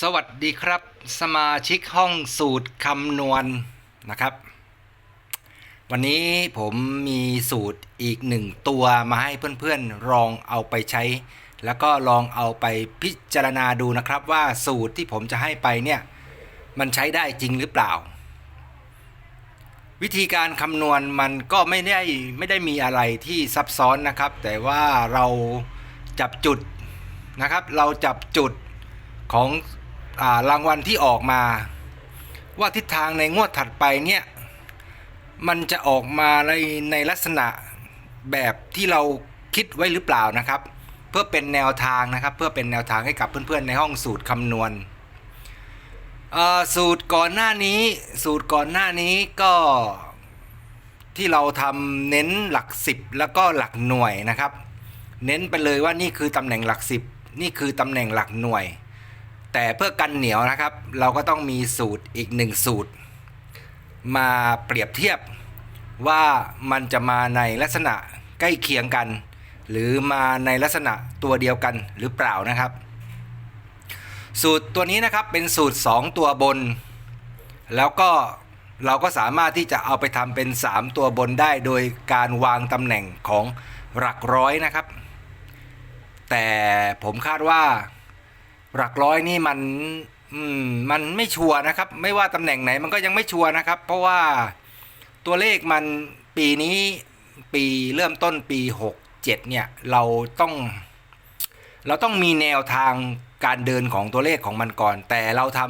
สวัสดีครับ สมาชิกห้องสูตรคำนวณนะครับ วันนี้ผมมีสูตรอีกหนึ่งตัวมาให้เพื่อนๆลองเอาไปใช้ แล้วก็ลองเอาไปพิจารณาดูนะครับ ว่าสูตรที่ผมจะให้ไปเนี่ย มันใช้ได้จริงหรือเปล่า วิธีการคำนวณมันก็ไม่ได้ไม่ได้มีอะไรที่ซับซ้อนนะครับ แต่ว่าเราจับจุดนะครับ เราจับจุดของ รางวัลที่ออกมา ว่าทิศทางในงวดถัดไปเนี่ยมันจะออกมาในในลักษณะแบบที่เราคิดไว้หรือเปล่านะครับ เพื่อเป็นแนวทางนะครับ เพื่อเป็นแนวทางให้กับเพื่อนๆในห้องสูตรคำนวณสูตรก่อนหน้านี้สูตรก่อนหน้านี้ก็ที่เราทำเน้นหลักสิบแล้วก็หลักหน่วยนะครับ เน้นไปเลยว่านี่คือตำแหน่งหลักสิบนี่คือตำแหน่งหลักหน่วย แต่เพื่อกันเหนียวนะครับ เราก็ต้องมีสูตรอีกหนึ่งสูตร มาเปรียบเทียบว่ามันจะมาในลักษณะใกล้เคียงกัน หรือมาในลักษณะตัวเดียวกันหรือเปล่านะครับ สูตรตัวนี้นะครับเป็นสูตร 2 ตัวบน แล้วก็เราก็สามารถที่จะเอาไปทำเป็น 3 ตัวบนได้โดยการวางตำแหน่งของหลักร้อยนะครับ แต่ผมคาดว่า หลักร้อยนี่มันอืมมันไม่ชัวร์นะครับ ไม่ว่าตำแหน่งไหนมันก็ยังไม่ชัวร์นะครับ เพราะว่าตัวเลขมันปีนี้ปีเริ่มต้นปี 67 เนี่ย เราต้อง เราต้องมีแนวทางการเดินของตัวเลขของมันก่อน แต่เราท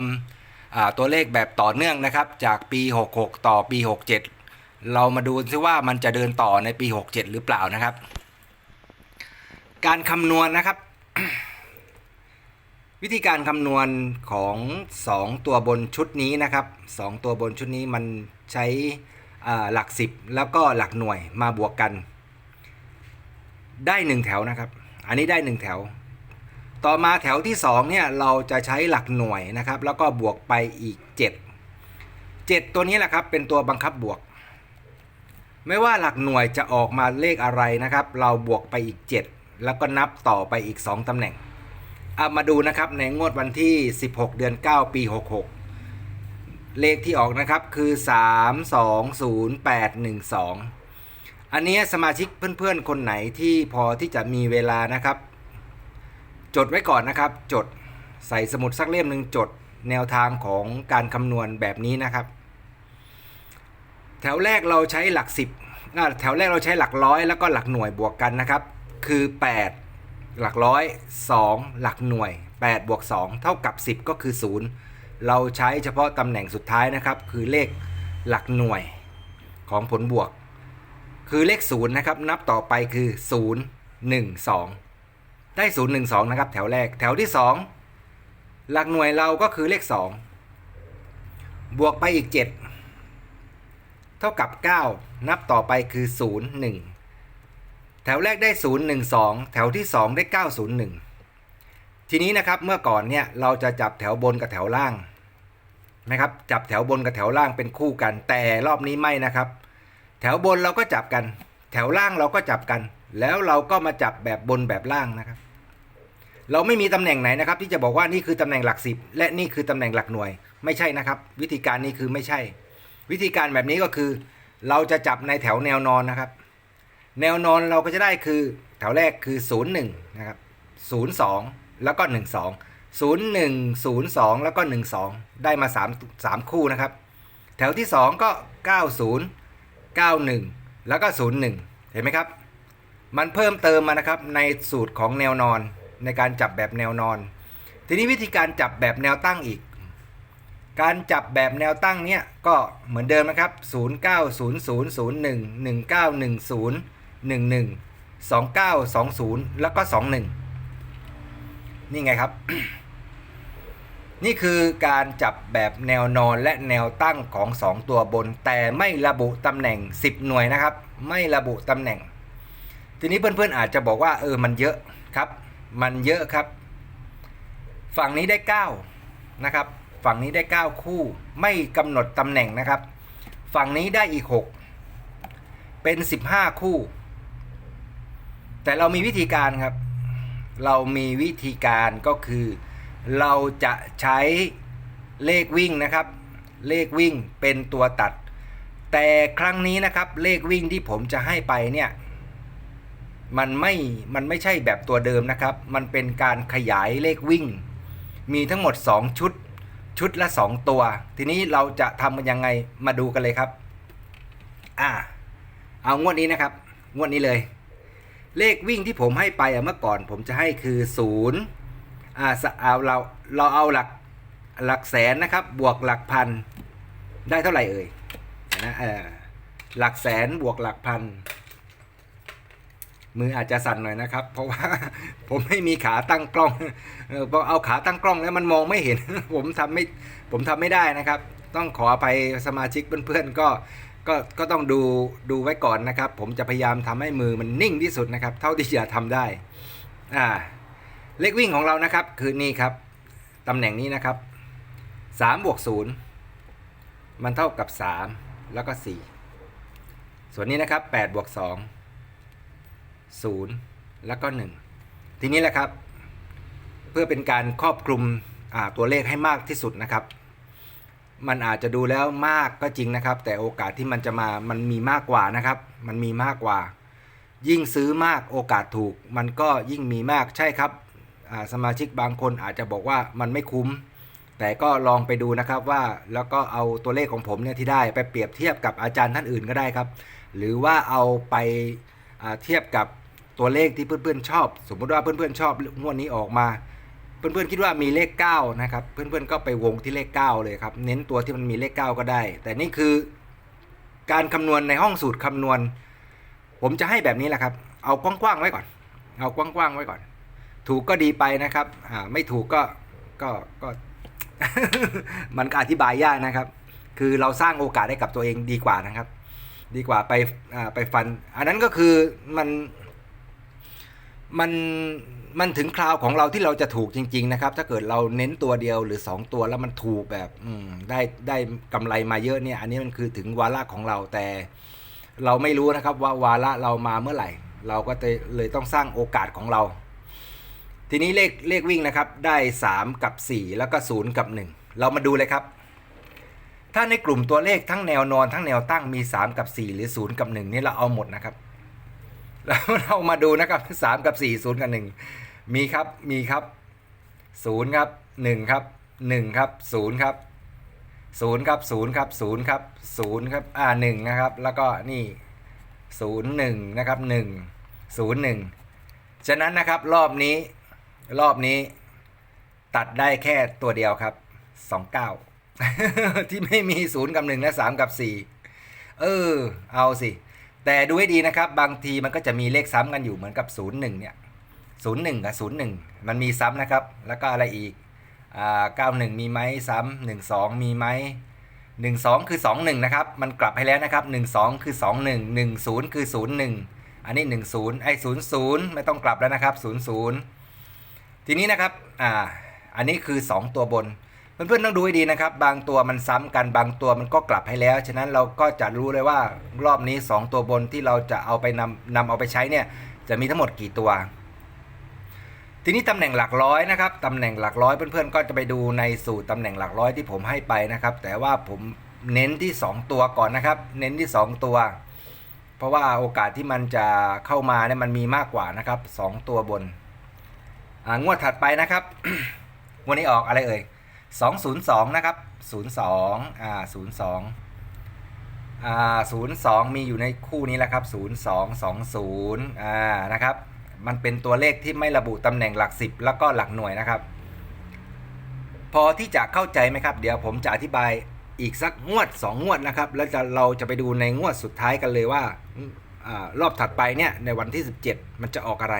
ำตัวเลขแบบต่อเนื่องนะครับ จากปี 66 ต่อปี 67 เรามาดูซิว่ามันจะเดินต่อในปี 67 หรือเปล่านะครับ การคำนวณนะครับ วิธีการคำนวณของ 2 ตัวบนชุดนี้นะครับ 2 ตัวบนชุดนี้มันใช้หลัก 10 แล้วก็หลักหน่วยมาบวกกัน ได้ 1 แถวนะครับ อันนี้ได้ 1 แถว ต่อมาแถวที่ 2 เนี่ย เราจะใช้หลักหน่วยนะครับ แล้วก็บวกไปอีก 7 7 ตัวนี้แหละครับ เป็นตัวบังคับบวก ไม่ว่าหลักหน่วยจะออกมาเลขอะไรนะครับ เราบวกไปอีก 7 แล้วก็นับต่อไปอีก 2ตำแหน่ง เอามาดูนะครับในงวดวันที่ 16 เดือน 9 ปี 66 เลขที่ออกนะครับคือ 320812 อันนี้สมาชิกเพื่อนๆ คนไหนที่พอที่จะมีเวลานะครับ จดไว้ก่อนนะครับ จดใส่สมุดสักเล่มหนึ่งจดแนวทางของการคำนวณแบบนี้นะครับ แถวแรกเราใช้หลัก 10แถวแรกเราใช้หลักร้อยแล้วก็หลักหน่วยบวกกันนะครับ คือ 8 หลักร้อย 2 หลักหน่วย8บวก2เท่ากับ 10 ก็คือ 0 เราใช้เฉพาะตำแหน่งสุดท้ายนะครับ คือเลขหลักหน่วยของผลบวก คือเลข 0 นะครับ นับต่อไปคือ 0 1 2 ได้ 0 1 2 นะครับ แถวแรกแถวที่ 2 หลักหน่วยเราก็คือเลข 2 บวกไปอีก 7 เท่ากับ 9 นับต่อไปคือ 0 1 แถวแรกได้ 0 1 2 แถวที่ 2 ได้ 9 0 1 ทีนี้นะครับเมื่อก่อนเนี่ยเราจะจับแถวบนกับแถวล่างนะครับจับแถวบนกับแถวล่างเป็นคู่กัน แต่รอบนี้ไม่นะครับ แถวบนเราก็จับกัน แถวล่างเราก็จับกัน แล้วเราก็มาจับแบบบนแบบล่างนะครับ เราไม่มีตำแหน่งไหนนะครับ ที่จะบอกว่านี่คือตำแหน่งหลักสิบและนี่คือตำแหน่งหลักหน่วย ไม่ใช่นะครับ วิธีการนี้คือไม่ใช่ วิธีการแบบนี้ก็คือ เราจะจับในแถวแนวนอนนะครับ แนวนอนเราก็จะได้คือแถวแรกคือ 0 1 นะครับ 0 2 แล้วก็ 1 2 0 1 0 2 แล้วก็ 1 2 ได้มา 3 3 คู่นะครับ แถวที่ 2 ก็ 90 91 แล้วก็ 01 เห็นไหมครับ มันเพิ่มเติมมานะครับในสูตรของแนวนอนในการจับแบบแนวนอน ทีนี้วิธีการจับแบบแนวตั้งอีก การจับแบบแนวตั้งเนี่ยก็เหมือนเดิมนะครับ 090001 1910 11 2920 แล้วก็ 21 นี่ไงครับ นี่คือการจับแบบแนวนอนและแนวตั้งของ 2 ตัวบน แต่ไม่ระบุตำแหน่ง 10 หน่วยนะครับ ไม่ระบุตำแหน่ง ทีนี้เพื่อนๆอาจจะบอกว่าเออมันเยอะครับ มันเยอะครับ ฝั่งนี้ได้ 9 นะครับ ฝั่งนี้ได้ 9 คู่ ไม่กำหนดตำแหน่งนะครับ ฝั่งนี้ได้อีก 6 เป็น 15 คู่ แต่เรามีวิธีการครับ เรามีวิธีการก็คือ เราจะใช้เลขวิ่งนะครับ เลขวิ่งเป็นตัวตัด แต่ครั้งนี้นะครับเลขวิ่งที่ผมจะให้ไปเนี่ยมันไม่ มันไม่ใช่แบบตัวเดิมนะครับ มันเป็นการขยายเลขวิ่ง มีทั้งหมด 2 ชุด ชุดละ 2 ตัว ทีนี้เราจะทำมันยังไง มาดูกันเลยครับ อ่า เอางวดนี้นะครับ งวดนี้เลย เลขวิ่งที่ผมให้ไปอะเมื่อก่อนผมจะให้คือ0อ่าสะเอาเราเราเอาหลักหลักแสนนะครับ บวกหลักพัน ได้เท่าไหร่เอ่ยนะเออหลักแสนบวกหลักพัน มืออาจจะสั่นหน่อยนะครับ เพราะว่าผมไม่มีขาตั้งกล้องเออพอเอาขาตั้งกล้องแล้วมันมองไม่เห็น ผมทำไม่ผมทำไม่ได้นะครับ ต้องขออภัยสมาชิกเพื่อนๆก็ ก็ก็ต้องดูดูไว้ก่อนนะครับ ผมจะพยายามทำให้มือมันนิ่งที่สุดนะครับ เท่าที่จะทำได้อ่าเลขวิ่งของเรานะครับ คือนี่ครับตำแหน่งนี้นะครับ3บวก0มันเท่ากับ 3 แล้วก็ 4 ส่วนนี้นะครับ8บวก2 0 แล้วก็ 1 ทีนี้แหละครับ เพื่อเป็นการครอบคลุมตัวเลขให้มากที่สุดนะครับ มันอาจจะดูแล้วมากก็จริงนะครับ แต่โอกาสที่มันจะมามันมีมากกว่านะครับ มันมีมากกว่า ยิ่งซื้อมากโอกาสถูก มันก็ยิ่งมีมากใช่ครับสมาชิกบางคนอาจจะบอกว่ามันไม่คุ้ม แต่ก็ลองไปดูนะครับว่าแล้วก็เอาตัวเลขของผมเนี่ยที่ได้ไปเปรียบเทียบกับอาจารย์ท่านอื่นก็ได้ครับ หรือว่าเอาไปเทียบกับตัวเลขที่เพื่อนๆชอบ สมมติว่าเพื่อนๆชอบงวดนี้ออกมา เพื่อนๆคิดว่ามีเลข9นะครับเพื่อนๆก็ไปวงที่เลข 9 เลยครับ เน้นตัวที่มันมีเลข 9 ก็ได้ แต่นี่คือการคำนวณในห้องสูตรคำนวณ ผมจะให้แบบนี้แหละครับ เอากว้างๆไว้ก่อน เอากว้างๆไว้ก่อน ถูกก็ดีไปนะครับอ่าไม่ถูกก็ก็ก็มันก็อธิบายยากนะครับ คือเราสร้างโอกาสให้กับตัวเองดีกว่านะครับ ดีกว่าไปอ่าไปฟัน อันนั้นก็คือมันมัน มันถึงคราวของเราที่เราจะถูกจริง ๆ นะครับ ถ้าเกิดเราเน้นตัวเดียวหรือ 2 ตัวแล้วมันถูกแบบอืได้ได้กำไรมาเยอะเนี่ย อันนี้มันคือถึงวาระของเราแต่ เราไม่รู้นะครับว่าวาระเรามาเมื่อไหร่ เราก็เลยต้องสร้างโอกาสของเรา ทีนี้เลขเลขวิ่งนะครับ ได้ 3 กับ 4 แล้วก็ 0 กับ 1 เรามาดูเลยครับ ถ้าในกลุ่มตัวเลขทั้งแนวนอนทั้งแนวตั้งมี 3 กับ 4 หรือ 0 กับ 1 นี่เราเอาหมดนะครับแล้วเรามาดูนะครับ3กับ4 0กับ1 มีครับมีครับ0ครับ1ครับ1ครับ0ครับ0ครับ0ครับ0ครับ0ครับอ่า1นะครับ แล้วก็นี่0 1นย์หนึ่งนะครับ1 0 1ฉะนั้นนะครับรอบนี้รอบนี้ตัดได้แค่ตัวเดียวครับ29ที่ไม่มี0กับ1และ3กับ4เออ เอาสิ แต่ดูให้ดีนะครับ บางทีมันก็จะมีเลขซ้ำกันอยู่เหมือนกับ0 1เนี่ย 0 1 กับ 0 1 มันมีซ้ำนะครับ แล้วก็อะไรอีกอ่า91 มีไหมซ้ำ1 2 มีไหม1 2 คือ 2 1 นะครับ มันกลับให้แล้วนะครับ 1 2 คือ 2 1 1 0 คือ 0 1 อันนี้ 1 0 ไอ้ 0 0 ไม่ต้องกลับแล้วนะครับ 0 0 ทีนี้นะครับ อ่า อันนี้คือ 2 ตัวบน เพื่อนๆต้องดูให้ดีนะครับ บางตัวมันซ้ำกัน บางตัวมันก็กลับให้แล้ว ฉะนั้นเราก็จะรู้เลยว่ารอบนี้ 2 ตัวบนที่เราจะเอาไปนำนำเอาไปใช้เนี่ย จะมีทั้งหมดกี่ตัว ทีนี้ตำแหน่งหลักร้อยนะครับตำแหน่งหลักร้อยเพื่อนๆ ก็จะไปดูในสูตรตำแหน่งหลักร้อยที่ผมให้ไปนะครับ แต่ว่าผมเน้นที่ 2 ตัวก่อนนะครับ เน้นที่ 2 ตัว เพราะว่าโอกาสที่มันจะเข้ามาเนี่ยมันมีมากกว่านะครับ 2 ตัวบนงวดถัดไปนะครับ วันนี้ออกอะไรเอ่ย202 นะครับ 02อ่า02อ่า02 มีอยู่ในคู่นี้แหละครับ 0220อ่านะครับ มันเป็นตัวเลขที่ไม่ระบุตำแหน่งหลักสิบแล้วก็หลักหน่วยนะครับ พอที่จะเข้าใจไหมครับ เดี๋ยวผมจะอธิบายอีกสักงวด 2 งวดนะครับ แล้วจะเราจะไปดูในงวดสุดท้ายกันเลยว่าอรอบถัดไปเนี่ยในวันที่ 17 มันจะออกอะไร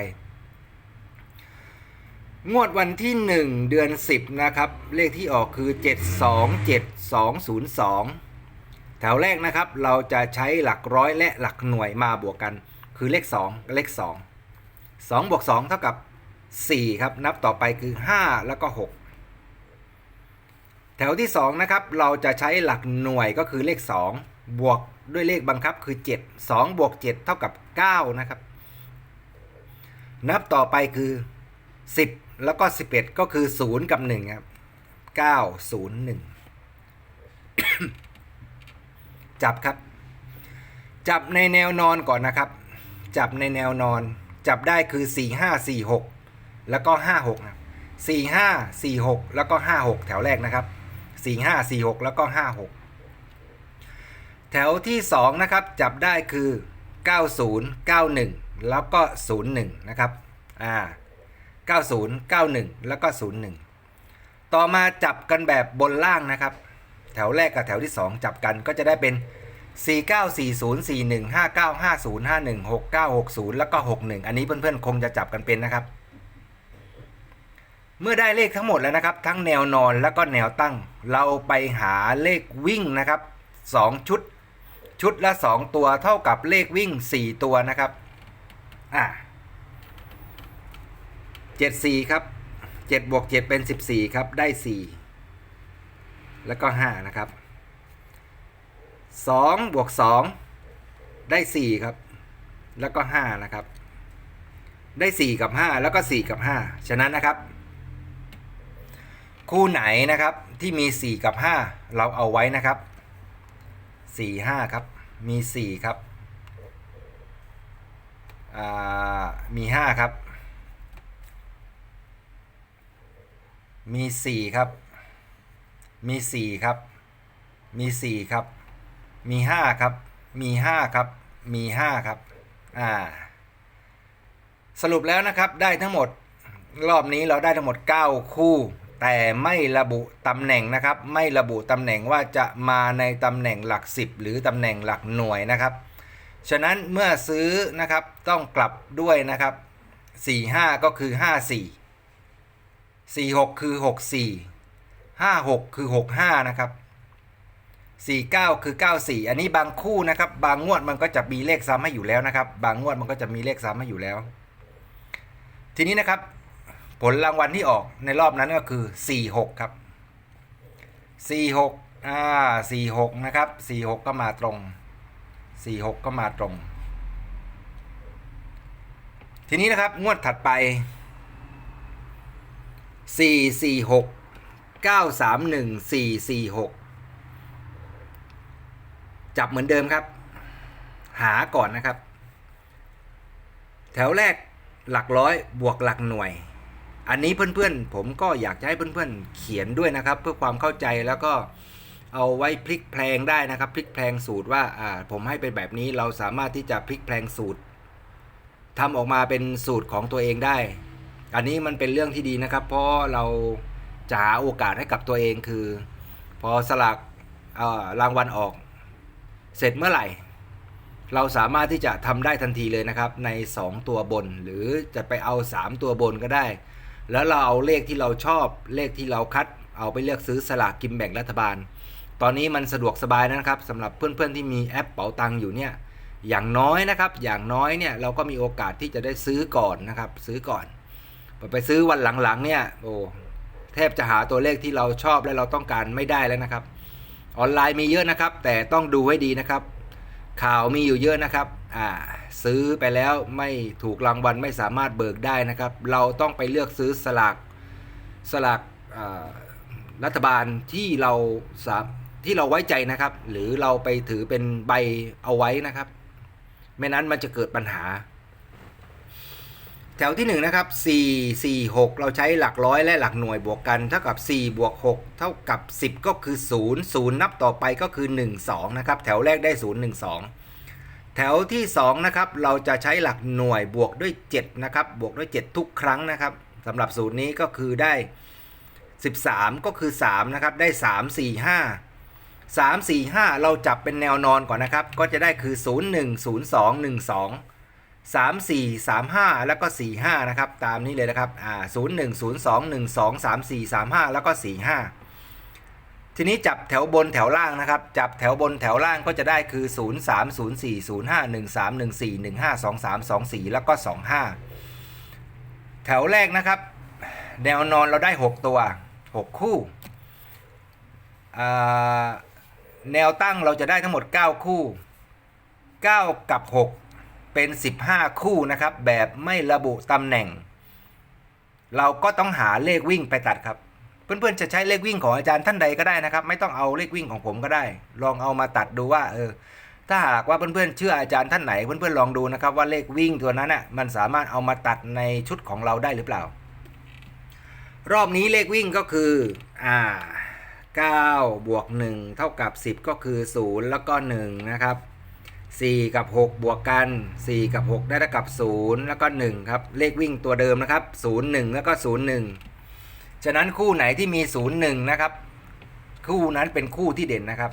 งวดวันที่ 1 เดือน 10 นะครับ เลขที่ออกคือ 727202 แถวแรกนะครับ เราจะใช้หลักร้อยและหลักหน่วยมาบวกกัน คือเลข 2 เลข 2 2บวก2เท่ากับ 4 ครับ นับต่อไปคือ 5 แล้วก็ 6 แถวที่ 2 นะครับ เราจะใช้หลักหน่วยก็คือเลข 2 บวกด้วยเลขบังคับคือ 7 2บวก7เท่ากับ 9 นะครับ นับต่อไปคือ 10 แล้วก็ 11 ก็คือ 0 กับ 1 ครับ 901 จับครับ จับในแนวนอนก่อนนะครับ จับในแนวนอน จับได้คือ 4 5 4 6 แล้วก็ 5 6นะ4 5 4 6 แล้วก็ 5 6 แถวแรกนะครับ 4 5 4 6 แล้วก็ 5 6 แถวที่ 2 นะครับ จับได้คือ 90 91 แล้วก็ 01 นะครับ อ่า 90 91 แล้วก็ 01 ต่อมาจับกันแบบบนล่างนะครับ แถวแรกกับแถวที่ 2 จับกันก็จะได้เป็น 0 41 59 50 51 69 60 แล้วก็ 61 อันนี้เพื่อนๆ คงจะจับกันเป็นนะครับ เมื่อได้เลขทั้งหมดแล้วนะครับ ทั้งแนวนอนแล้วก็แนวตั้ง เราไปหาเลขวิ่งนะครับ 2 ชุด ชุดละ 2 ตัวเท่ากับเลขวิ่ง 4 ตัวนะครับ อ่า74 ครับ 7บวก7เป็น 14 ครับ ได้ 4 แล้วก็ 5 นะครับ 2บวก2ได้ 4 ครับ แล้วก็ 5 นะครับ ได้ 4 กับ 5 แล้วก็ 4 กับ 5 ฉะนั้นนะครับ คู่ไหนนะครับที่มี 4 กับ 5 เราเอาไว้นะครับ 4 5 ครับ มี 4 ครับอ่ามี 5 ครับ มี 4 ครับ มี 4 ครับ มี 4 ครับ มี5ครับ มี5ครับ มี5ครับ อ่า สรุปแล้วนะครับได้ทั้งหมด รอบนี้เราได้ทั้งหมด 9 คู่ แต่ไม่ระบุตำแหน่งนะครับ ไม่ระบุตำแหน่งว่าจะมาในตำแหน่งหลัก 10 หรือตำแหน่งหลักหน่วยนะครับ ฉะนั้นเมื่อซื้อนะครับต้องกลับด้วยนะครับ 45 ก็คือ 54 46 คือ 64 56 คือ 65 นะครับ 49 คือ 94 อันนี้บางคู่นะครับ บางงวดมันก็จะมีเลขซ้ำให้อยู่แล้วนะครับ บางงวดมันก็จะมีเลขซ้ำให้อยู่แล้ว ทีนี้นะครับ ผลรางวัลที่ออกในรอบนั้นก็คือ 46 ครับ 46อ่า46 นะครับ 46 ก็มาตรง 46 ก็มาตรง ทีนี้นะครับงวดถัดไป 446 931 446 จับเหมือนเดิมครับ หาก่อนนะครับ แถวแรกหลักร้อยบวกหลักหน่วย อันนี้เพื่อนๆ ผมก็อยากจะให้เพื่อนๆ เขียนด้วยนะครับ เพื่อความเข้าใจแล้วก็เอาไว้พลิกแพลงได้นะครับ พลิกแพลงสูตรว่าอ่าผมให้เป็นแบบนี้เราสามารถที่จะพลิกแพลงสูตรทำออกมาเป็นสูตรของตัวเองได้ อันนี้มันเป็นเรื่องที่ดีนะครับ เพราะเราจะหาโอกาสให้กับตัวเองคือ พอสลากรางวัลออก เสร็จเมื่อไหร่ เราสามารถที่จะทำได้ทันทีเลยนะครับ ใน 2 ตัวบน หรือจะไปเอา 3 ตัวบนก็ได้ แล้วเราเอาเลขที่เราชอบเลขที่เราคัด เอาไปเลือกซื้อสลากกินแบ่งรัฐบาล ตอนนี้มันสะดวกสบายนะครับสำหรับเพื่อนๆที่มีแอปเป๋าตังค์อยู่เนี่ยอย่างน้อยนะครับ อย่างน้อยเนี่ยเราก็มีโอกาสที่จะได้ซื้อก่อนนะครับ ซื้อก่อนพอไปซื้อวันหลังๆเนี่ยโอ้แทบจะหาตัวเลขที่เราชอบและเราต้องการไม่ได้แล้วนะครับ ออนไลน์มีเยอะนะครับ แต่ต้องดูให้ดีนะครับ ข่าวมีอยู่เยอะนะครับอ่าซื้อไปแล้วไม่ถูกรางวัลไม่สามารถเบิกได้นะครับ เราต้องไปเลือกซื้อสลากสลากอ่ารัฐบาลที่เราสาที่เราไว้ใจนะครับ หรือเราไปถือเป็นใบเอาไว้นะครับ ไม่นั้นมันจะเกิดปัญหา แถวที่1นงนะครับ4 4 6 เราใช้หลักร้อยและหลักหน่วยบวกกันเท่ากับ4บวก6เท่ากับ 10 ก็คือ 0 0 นับต่อไปก็คือ 1 2 นะครับ แถวแรกได้ 0 1 2 แถวที่ 2 นะครับ เราจะใช้หลักหน่วยบวกด้วย 7 นะครับ บวกด้วย 7 ทุกครั้งนะครับสำหรับสูตรนี้ก็คือได้ 13 ก็คือ 3 นะครับ ได้ 3 4 5 3 4 5 เราจับเป็นแนวนอนก่อนนะครับ ก็จะได้คือ 0 1 0 2 1 2 3 4 3 5 แล้วก็ 4 5 นะครับ ตามนี้เลยนะครับอ่า0 1 0 2 1 2 3 4 3 5 แล้วก็ 4 5 ทีนี้จับแถวบนแถวล่างนะครับ จับแถวบนแถวล่างก็จะได้คือ 0 3 0 4 0 5 1 3 1 4 1 5 2 3 2 4 แล้วก็ 2 5 แถวแรกนะครับ แนวนอนเราได้ 6 ตัว 6 คู่ แนวตั้งเราจะได้ทั้งหมด 9 คู่ 9 กับ 6 เป็น 15 คู่นะครับ แบบไม่ระบุตำแหน่ง เราก็ต้องหาเลขวิ่งไปตัดครับเพื่อนๆจะใช้เลขวิ่งของอาจารย์ท่านใดก็ได้นะครับ ไม่ต้องเอาเลขวิ่งของผมก็ได้ ลองเอามาตัดดูว่าเออถ้าหากว่าเพื่อนๆเชื่ออาจารย์ท่านไหนเพื่อนๆลองดูนะครับ ว่าเลขวิ่งตัวนั้นน่ะมันสามารถเอามาตัดในชุดของเราได้หรือเปล่า รอบนี้เลขวิ่งก็คืออ่า9บวก1เท่ากับ 10 ก็คือ 0 แล้วก็1นะครับ 4 กับ 6 บวกกัน 4 กับ 6 ได้เท่ากับ 0 แล้วก็ 1 ครับ เลขวิ่งตัวเดิมนะครับ 0 1 แล้วก็ 0 1 ฉะนั้นคู่ไหนที่มี 0 1 นะครับ คู่นั้นเป็นคู่ที่เด่นนะครับ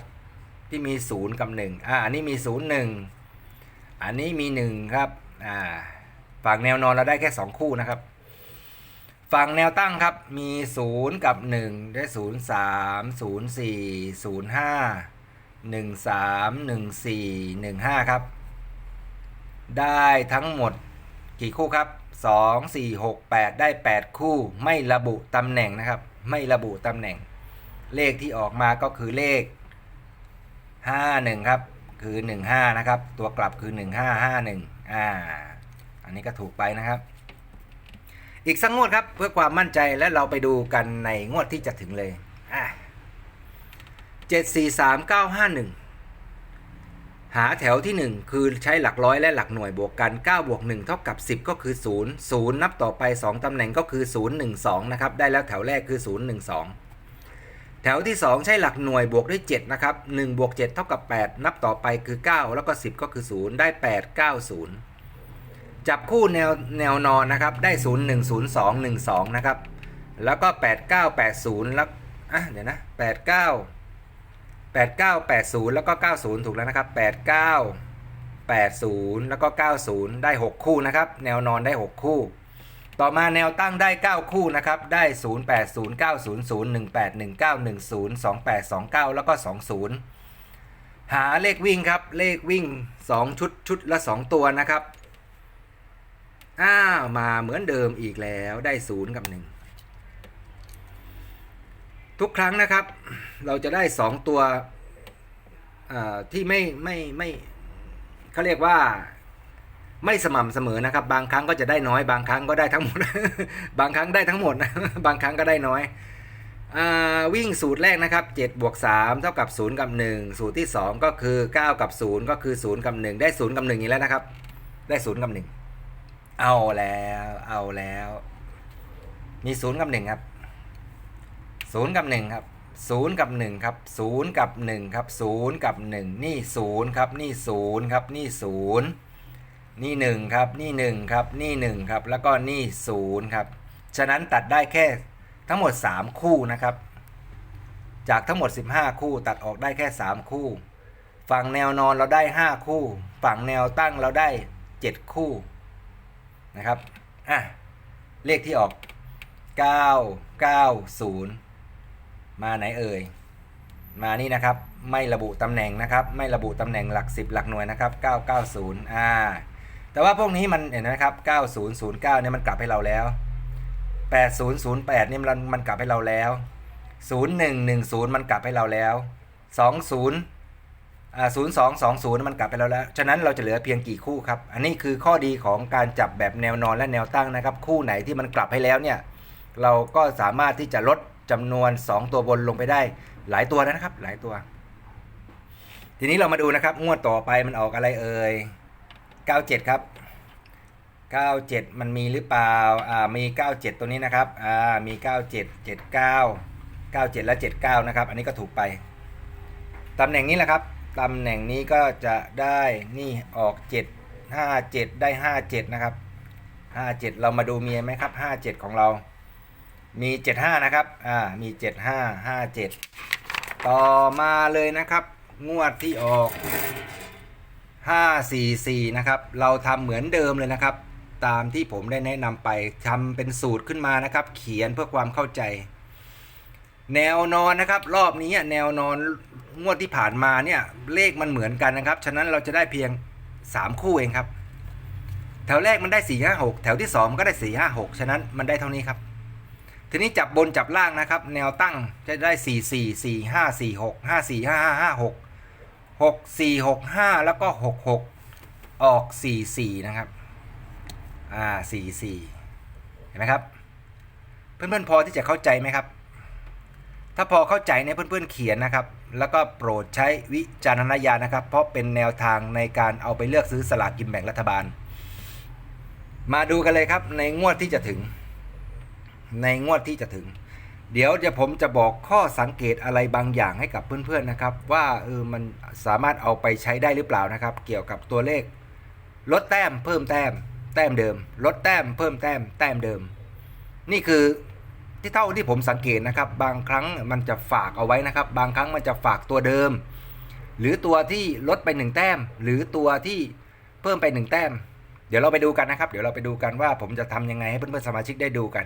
ที่มี 0 กับ 1 อ่า อันนี้มี 0 1 อันนี้มี 1 ครับ อ่า ฝั่งแนวนอนเราได้แค่ 2 คู่นะครับ ฝั่งแนวตั้งครับ มี 0 กับ 1 ได้ 0 3 0 4 0 5 1 3 1 4 1 5ครับ ได้ทั้งหมดกี่คู่ครับ2 4 6 8ได้8คู่ไม่ระบุตำแหน่งนะครับ ไม่ระบุตำแหน่ง เลขที่ออกมาก็คือเลข51ครับ คือ15นะครับ ตัวกลับคือ1551อ่า อันนี้ก็ถูกไปนะครับ อีกสักงวดครับเพื่อความมั่นใจและเราไปดูกันในงวดที่จะถึงเลยอ่า มเก้าห้าหนึ่งหาแถวที่ 1 คือใช้หลักร้อยและหลักหน่วยบวกกัน9บวก1เท่ากับ 10 ก็คือ 0 0 นับต่อไป 2ตำแหน่งก็คือ 0 1 2 นะครับ ได้แล้วแถวแรกคือ 0 1 2 แถวที่ 2 ใช้หลักหน่วยบวกด้วย7นะครับ1บวก7เท่ากับ 8 นับต่อไปคือ 9 แล้วก็ 10 ก็คือ 0 ได้ 8 9 0 จับคู่แนวแนวนอนนะครับ ได้ 0 1 0 2 1 2 นะครับ แล้วก็ 8 9 8 0 แล้วอะเดี๋ยวนะ 8 9 8 9 8 0 แล้วก็ 90 ถูกแล้วนะครับ 8 9 8 0 แล้วก็ 90 ได้ 6 คู่นะครับ แนวนอนได้ 6 คู่ ต่อมาแนวตั้งได้ 9 คู่นะครับ ได้ 0 8 0 9 0 0 1 8 1 9 1 0 2 8 2 9 แล้วก็ 20 หาเลขวิ่งครับ เลขวิ่ง 2 ชุดชุดละ 2 ตัวนะครับ อ้าว มาเหมือนเดิมอีกแล้ว ได้ศูนย์กับหนึ่ง ทุกครั้งนะครับ เราจะได้สองตัวที่ไม่ไม่ไม่เขาเรียกว่าไม่สม่ำเสมอนะครับ บางครั้งก็จะได้น้อย บางครั้งก็ได้ทั้งหมด บางครั้งได้ทั้งหมดนะบางครั้งก็ได้น้อยอวิ่งสูตรแรกนะครับ7บวก3เท่ากับ 0 กับ 1 สูตรที่ 2 ก็คือ 9 กับ 0 ก็คือ 0 กับ 1 ได้ 0 กับ 1อีกแล้วนะครับ ได้ 0 กับ 1 เอาแล้ว เอาแล้ว มี 0 กับ 1 ครับ 0กับ1ครับ0กับ1ครับ0กับ1ครับ0กับ1นี่0ครับนี่0ครับนี่0นี่1ครับนี่1ครับนี่1ครับแล้วก็นี่0ครับฉะนั้นตัดได้แค่ทั้งหมด 3 คู่นะครับ จากทั้งหมด 15 คู่ตัดออกได้แค่ 3 คู่ ฝั่งแนวนอนเราได้ 5 คู่ ฝั่งแนวตั้งเราได้ 7 คู่นะครับอะเลขที่ออก 990 มาไหนเอ่ย มานี่นะครับ ไม่ระบุตำแหน่งนะครับ ไม่ระบุตำแหน่งหลัก 10 หลักหน่วยนะครับ 990 อ่า แต่ว่าพวกนี้มันเห็นไหมครับ 9009 เนี่ยมันกลับให้เราแล้ว 8008นี่ยมันมันกลับให้เราแล้ว 0110 มันกลับให้เราแล้ว 20อ่า0220มันกลับไปเราแล้ว ฉะนั้นเราจะเหลือเพียงกี่คู่ครับ อันนี้คือข้อดีของการจับแบบแนวนอนและแนวตั้งนะครับ คู่ไหนที่มันกลับให้แล้วเนี่ย เราก็สามารถที่จะลด จำนวน 2 ตัวบนลงไปได้ หลายตัวนะครับ หลายตัว ทีนี้เรามาดูนะครับงวดต่อไปมันออกอะไรเอ่ย97 ครับ 97 มันมีหรือเปล่าอ่ามี 97 ตัวนี้นะครับอ่ามี 97 79 97 และ 79 นะครับ อันนี้ก็ถูกไปตำแหน่งนี้แหละครับตำแหน่งนี้ก็จะได้นี่ออก 7 57 ได้ 57 นะครับ 57 เรามาดูมีไหมครับ 57 ของเรา มี 75 นะครับ อ่า มี 75 57 ต่อมาเลยนะครับ งวดที่ออก 544 นะครับ เราทำเหมือนเดิมเลยนะครับ ตามที่ผมได้แนะนำไปทำเป็นสูตรขึ้นมานะครับ เขียนเพื่อความเข้าใจ แนวนอนนะครับ รอบนี้แนวนอนงวดที่ผ่านมาเนี่ย เลขมันเหมือนกันนะครับ ฉะนั้นเราจะได้เพียง 3 คู่เองครับ แถวแรกมันได้ 4 5 6 แถวที่ 2 มันก็ได้ 4 5 6 ฉะนั้นมันได้เท่านี้ครับ ทีนี้จับบนจับล่างนะครับ แนวตั้งจะได้ 4 4 4 5 4 6 5 4 5 5 5 6 6 4 6 5 แล้วก็ 6 6 ออก 4 4 นะครับ อ่า 4 4 เห็นไหมครับ เพื่อนๆพอที่จะเข้าใจไหมครับ ถ้าพอเข้าใจเนี่ยเพื่อนๆเขียนนะครับ แล้วก็โปรดใช้วิจารณญาณนะครับ เพราะเป็นแนวทางในการเอาไปเลือกซื้อสลากกินแบ่งรัฐบาล มาดูกันเลยครับในงวดที่จะถึง ในงวดที่จะถึง เดี๋ยวจะผมจะบอกข้อสังเกตอะไรบางอย่างให้กับเพื่อนๆนะครับ ว่าเออมันสามารถเอาไปใช้ได้หรือเปล่านะครับ เกี่ยวกับตัวเลข ลดแต้มเพิ่มแต้ม แต้มเดิม ลดแต้มเพิ่มแต้ม แต้มเดิม นี่คือที่เท่าที่ผมสังเกตนะครับ บางครั้งมันจะฝากเอาไว้นะครับ บางครั้งมันจะฝากตัวเดิม หรือตัวที่ลดไปหนึ่งแต้ม หรือตัวที่เพิ่มไปหนึ่งแต้ม เดี๋ยวเราไปดูกันนะครับ เดี๋ยวเราไปดูกันว่าผมจะทำยังไงให้เพื่อนๆสมาชิกได้ดูกัน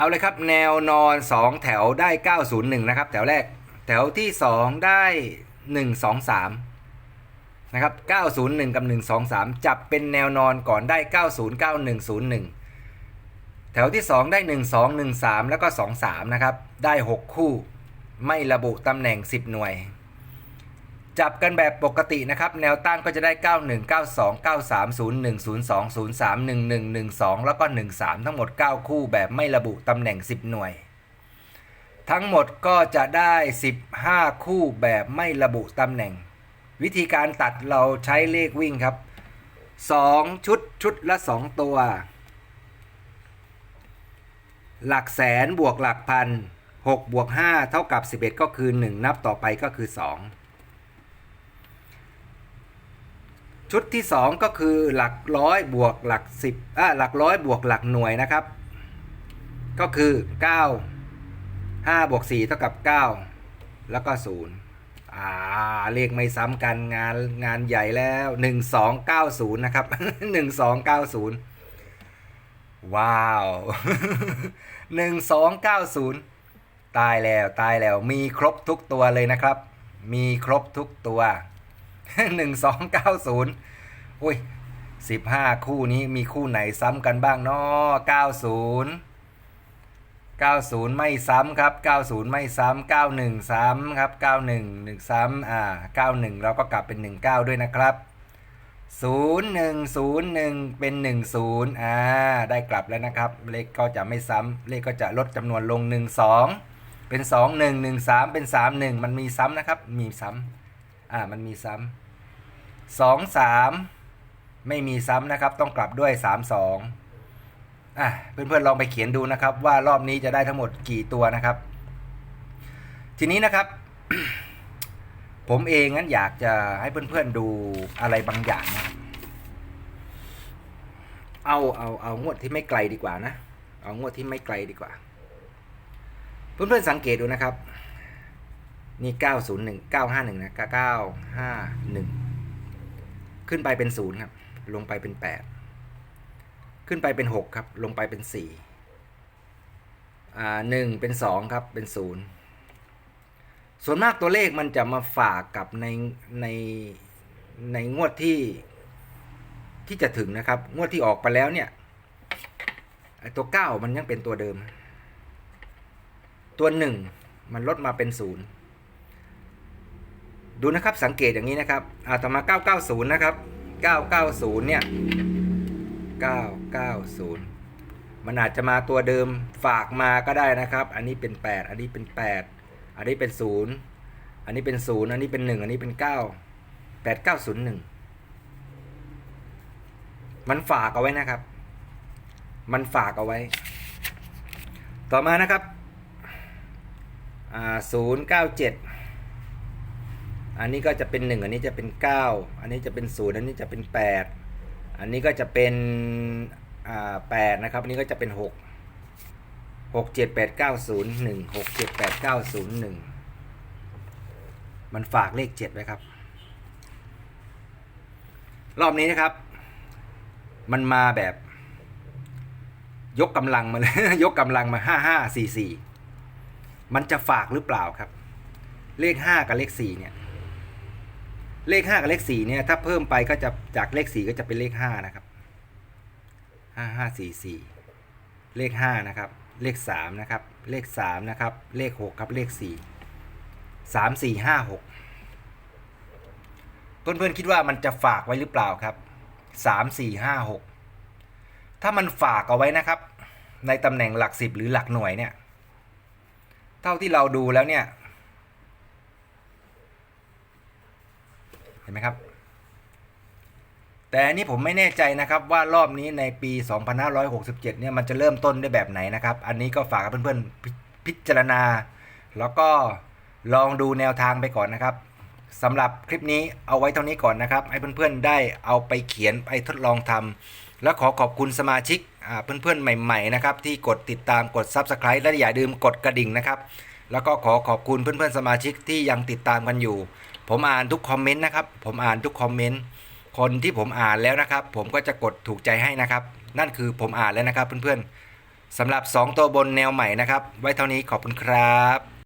เอาเลยครับแนวนอน 2 แถวได้ 901 นะครับ แถวแรก แถวที่ 2 ได้ 123 นะครับ 901 กับ 123 จับเป็นแนวนอนก่อนได้ 909101 แถวที่ 2 ได้ 1213 แล้วก็ 23 นะครับ ได้ 6 คู่ ไม่ระบุตำแหน่ง 10 หน่วย จับกันแบบปกตินะครับ แนวตั้งก็จะได้ 91 92 93 01 02 03 11 12 แล้วก็ 13 ทั้งหมด 9 คู่แบบไม่ระบุตำแหน่ง 10 หน่วย ทั้งหมดก็จะได้ 15 คู่แบบไม่ระบุตำแหน่ง วิธีการตัดเราใช้เลขวิ่งครับ 2 ชุดชุดละ 2 ตัว หลักแสนบวกหลักพัน6บวก5เท่ากับ 11 ก็คือ 1 นับต่อไปก็คือ 2 ชุดที่ 2 ก็คือหลักร้อยบวกหลัก10อะหลักร้อยบวกหลักหน่วยนะครับ ก็คือ 9 5บวก4เท่ากับ 9 แล้วก็ 0 อ่า เลขไม่ซ้ำกันงานงานใหญ่แล้ว 1290 นะครับ 1290 ว้าว 1290 ตายแล้วตายแล้วมีครบทุกตัวเลยนะครับ มีครบทุกตัว หนึ่งสองเก้าศูนย์อุ้ยสิบห้าคู่นี้มีคู่ไหนซ้ำกันบ้างเนาะเก้าศูนย์เก้าศูนย์ไม่ซ้ำครับเก้าศูนย์ไม่ซ้ำเก้าหนึ่งซ้ำครับเก้าหนึ่งหนึ่งซ้ำอ่าเก้าหนึ่งเราก็กลับเป็นหนึ่งเก้าด้วยนะครับศูนย์หนึ่งศูนย์หนึ่งเป็นหนึ่งศูนย์อ่าได้กลับแล้วนะครับ เลขก็จะไม่ซ้ำเลขก็จะลดจำนวนลงหนึ่งสองเป็นสองหนึ่งหนึ่งสามเป็นสามหนึ่งมันมีซ้ำนะครับมีซ้ำ อ่ามันมีซ้ำสองสามไม่มีซ้ำนะครับ ต้องกลับด้วยสามสองอะเพื่อนๆลองไปเขียนดูนะครับ ว่ารอบนี้จะได้ทั้งหมดกี่ตัวนะครับ ทีนี้นะครับ ผมเองงั้นอยากจะให้เพื่อนๆดูอะไรบางอย่างนะเอาเอาเอางวดที่ไม่ไกลดีกว่านะ เอางวดที่ไม่ไกลดีกว่า เพื่อนๆสังเกตดูนะครับ นี่เก้าศูนย์หนึ่งเก้าห้าหนึ่งนะเก้าห้าหนึ่งขึ้นไปเป็นศูนย์ครับ ลงไปเป็นแปดขึ้นไปเป็นหกครับ ลงไปเป็นสี่อ่าหนึ่งเป็นสองครับ เป็นศูนย์ส่วนมากตัวเลขมันจะมาฝากกับใน ใน ในงวดที่ ที่จะถึงนะครับ งวดที่ออกไปแล้วเนี่ย ตัวเก้ามันยังเป็นตัวเดิม ตัวหนึ่งมันลดมาเป็นศูนย์ ดูนะครับสังเกตอย่างนี้นะครับอาต่อมา 990 นะครับ 990 เนี่ย 990 มันอาจจะมาตัวเดิมฝากมาก็ได้นะครับ อันนี้เป็น 8 อันนี้เป็น 8 อันนี้เป็น 0 อันนี้เป็น 0 อันนี้เป็น 1 อันนี้เป็น 9 8901 มันฝากเอาไว้นะครับ มันฝากเอาไว้ ต่อมานะครับ อ่า097 อันนี้ก็จะเป็น 1 อันนี้จะเป็น 9 อันนี้จะเป็น 0 อันนี้จะเป็น 8 อันนี้ก็จะเป็นอ่า8นะครับอันนี้ก็จะเป็น 6 6 7 8 9 0 1 6 7 8 9 0 1 มันฝากเลข 7 ไว้ครับ รอบนี้นะครับ มันมาแบบ ยกกำลังมาเลย ยกกำลังมา 5 5 4 4 มันจะฝากหรือเปล่าครับ เลข 5 กับเลข 4 เนี่ย เลข5กับเลข4เนี่ยถ้าเพิ่มไปก็จะจากเลข4ก็จะเป็นเลข5นะครับ5 5 4 4เลข5นะครับ เลข3นะครับ เลข3นะครับ เลข6ครับเลข4 3 4 5 6เพื่อนๆคิดว่ามันจะฝากไว้หรือเปล่าครับ3 4 5 6ถ้ามันฝากเอาไว้นะครับ ในตำแหน่งหลักสิบหรือหลักหน่วยเนี่ย เท่าที่เราดูแล้วเนี่ย ห็นไหมครับ แต่อันนี้ผมไม่แน่ใจนะครับว่ารอบนี้ในปี 2567 เนี่ยมันจะเริ่มต้นด้วยแบบไหนนะครับ อันนี้ก็ฝากเพื่อนๆพิจารณา แล้วก็ลองดูแนวทางไปก่อนนะครับสำหรับคลิปนี้เอาไว้เท่านี้ก่อนนะครับ ให้เพื่อนๆได้เอาไปเขียนไปทดลองทำแล้วขอขอบคุณสมาชิกเพื่อนๆใหม่ๆนะครับที่กดติดตามกด Subscribe และอย่าลืมกดกระดิ่งนะครับ แล้วก็ขอขอบคุณเพื่อนๆสมาชิกที่ยังติดตามกันอยู่ ผมอ่านทุกคอมเมนต์นะครับ ผมอ่านทุกคอมเมนต์คนที่ผมอ่านแล้วนะครับ ผมก็จะกดถูกใจให้นะครับ นั่นคือผมอ่านแล้วนะครับเพื่อนๆสำหรับ 2 ตัวบนแนวใหม่นะครับ ไว้เท่านี้ขอบคุณครับ